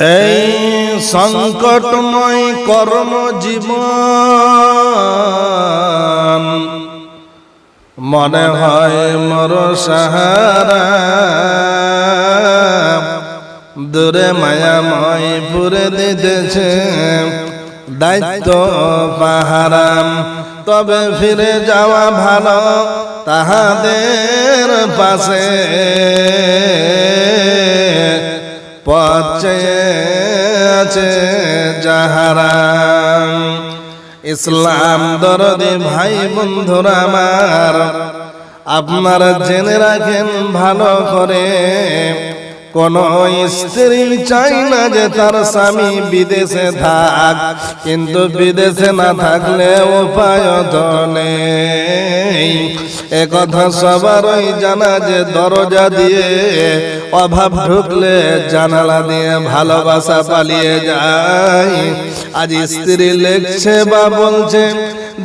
এই সংকটময় কর্ম জীবন মনে হয় মর সাহারা। দূরে মায়াময় পুরে দিতেছে দায়িত্ব পাহারাম। তবে ফিরে যাওয়া ভালো তাহাদের পাশে। পচে আছে যাহারা। ইসলাম দরদি ভাই বন্ধুরা আমার, আপনারা জেনে রাখেন ভালো করে। কোন স্ত্রী চাই না যে তার স্বামী বিদেশে থাক, কিন্তু বিদেশে না থাকলে উপায় নেই। এ কথা সবারই জানা যে দরজা দিয়ে অভাব ঢুকলে জানালা দিয়ে ভালোবাসা পালিয়ে যায়। আজ স্ত্রী লেখছে বা বলছে,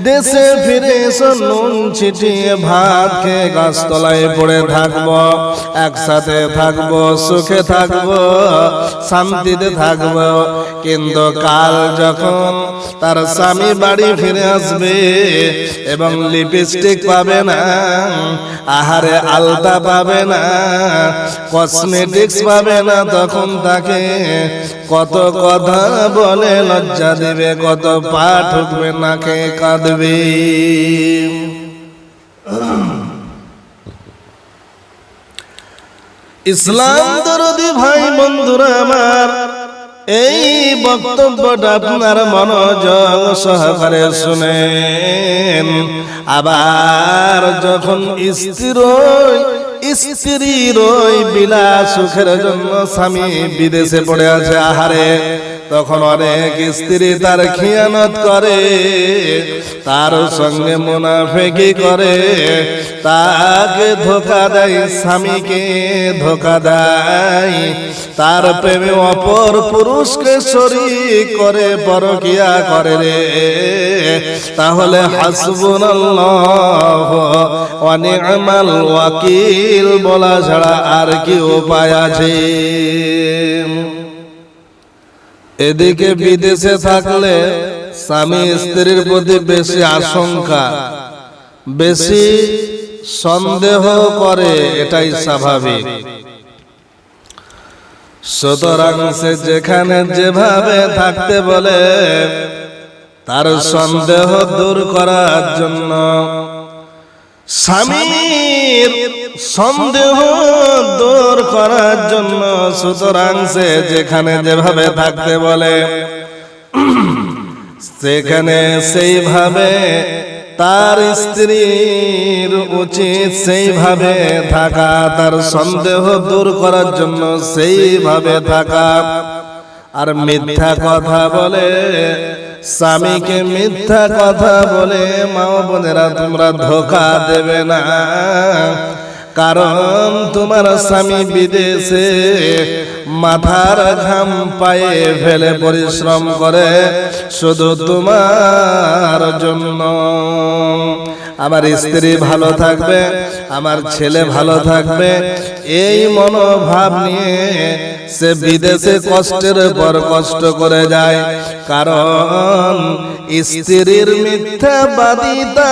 দেশে ফিরে নুন ছিটিয়ে ভাত খেয়ে গাছতলায় পড়ে থাকব। একসাথে থাকব, সুখে থাকব, শান্তিতে থাকব। কিন্তু কাল যখন তার স্বামী বাড়ি ফিরে আসবে এবং লিপস্টিক পাবে না, আহারে আলতা পাবে না কসমেটিক্স পাবে না তখন তাকে। কত কথা বলে লজ্জা দেবে, কত পা ঠুকবে নাকে কাঁদবে। ইসলাম দরদি ভাই বন্ধুরা আমার এই বক্তব্যটা আপনার মনোযোগ সহকারে শুনেন। আবার যখন স্থির স্ত্রীর ওই বিলা সুখের জন্য স্বামী বিদেশে পড়ে আছে, আহারে। তখন অনেক স্ত্রী তার খিয়ানত করে, তার সঙ্গে মুনাফেকি করে। তাকে ধোকা দেয় স্বামীকে, ধোকা দেয়। তার প্রেমে অপর পুরুষকে শরীক করে, পরকিয়া করে রে। তাহলে হাসবুন অনিমাল ওয়াকিল বলা ছাড়া আর কি উপায় আছে? এদিকে বিদেশে থাকলে স্বামী স্ত্রীর প্রতি বেশি আশঙ্কা, বেশি সন্দেহ করে, এটাই স্বাভাবিক। সুতরাং সে যেখানে যেভাবে থাকতে বলে, তার সন্দেহ দূর করার জন্য স্বামীর সন্দেহ দূর করার জন্য সুতরাং সে যেখানে যেভাবে থাকতে বলে, সেখানে সেইভাবে তার স্ত্রীর উচিত সেইভাবে থাকা, তার সন্দেহ দূর করার জন্য সেইভাবে থাকা। আর মিথ্যা কথা বলে, স্বামীকে মিথ্যা কথা বলে, মা বোনেরা তোমরা ধোকা দেবে না। কারণ তোমার স্বামী বিদেশে মাথার ঘাম পায়ে ফেলে পরিশ্রম করে শুধু তোমার জন্য। আমার স্ত্রী ভালো থাকবে, আমার ছেলে ভালো থাকবে, এই মনোভাব নিয়ে সে বিদেশে কষ্টের পর কষ্ট করে যায়। কারণ স্ত্রীর মিথ্যা মিথ্যাবাদিতা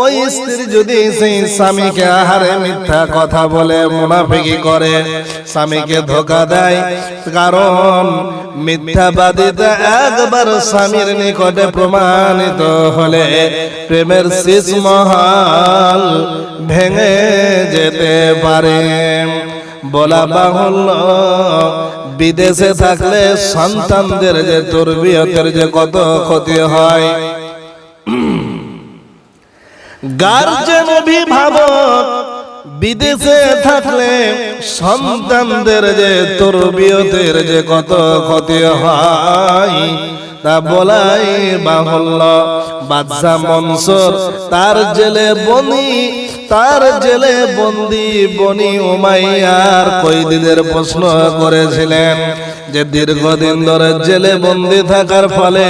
ওই স্ত্রী যদি সেই স্বামীকে আহারে মিথ্যা কথা বলে মুনাফিকি করে, স্বামীকে ধোকা দেয়, কারণ মিথ্যাবাদিতা একবার স্বামীর নিকটে প্রমাণিত হলে প্রেমের শেষ মহাল ভেঙে যেতে পারে। বলা বাহুল্য, বিদেশে থাকলে সন্তানদের যে তরবিয়তের যে কত ক্ষতি হয়। গার্জেন অভিভাবক, বিদেশে থাকলে সন্তানদের যে তোর তরবিয়তের যে কত ক্ষতি হয়, তা বলাই বাহুল্য। বাদশাহ মনসুর, তার জেলে বনি, তার জেলে বন্দি বনি উমাইয়ার কয়েদিদের প্রশ্ন করেছিলেন যে দীর্ঘদিন ধরে জেলে বন্দি থাকার ফলে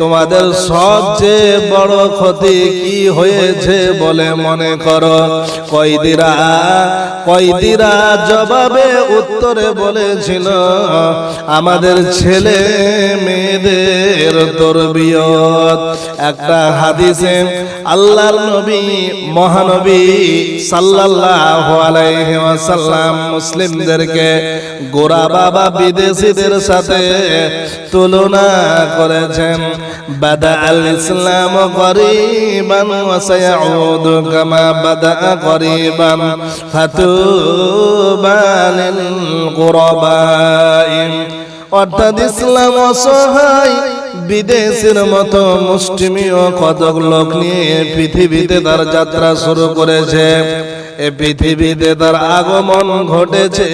তোমাদের সবচেয়ে বড় ক্ষতি কি হয়েছে বলে মনে করো? কয়েদিরা কয়েদিরা জবাবে উত্তরে বলেছিল, আমাদের ছেলে মেয়েদের তরবিয়ত। একটা হাদিসে আল্লাহর নবী, মহানবী সাল্লাল্লাহু আলাইহি ওয়াসাল্লাম মুসলিমদেরকে গোরা বাবা বিদেশিদের সাথে তুলনা করেছেন। বাদা আল ইসলাম কামা বাদা কুরবাইন। অর্থাৎ ইসলাম অসহায়, বিদেশের মতো মুষ্টিমীয় কতক লোক নিয়ে পৃথিবীতে তার যাত্রা শুরু করেছে। এ পৃথিবীতে তার আগমন ঘটেছে,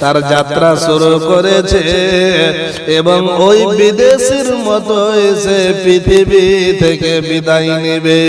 তার যাত্রা শুরু করেছে এবং ওই বিদেশের মতো এসে পৃথিবী থেকে বিদায় নেবে।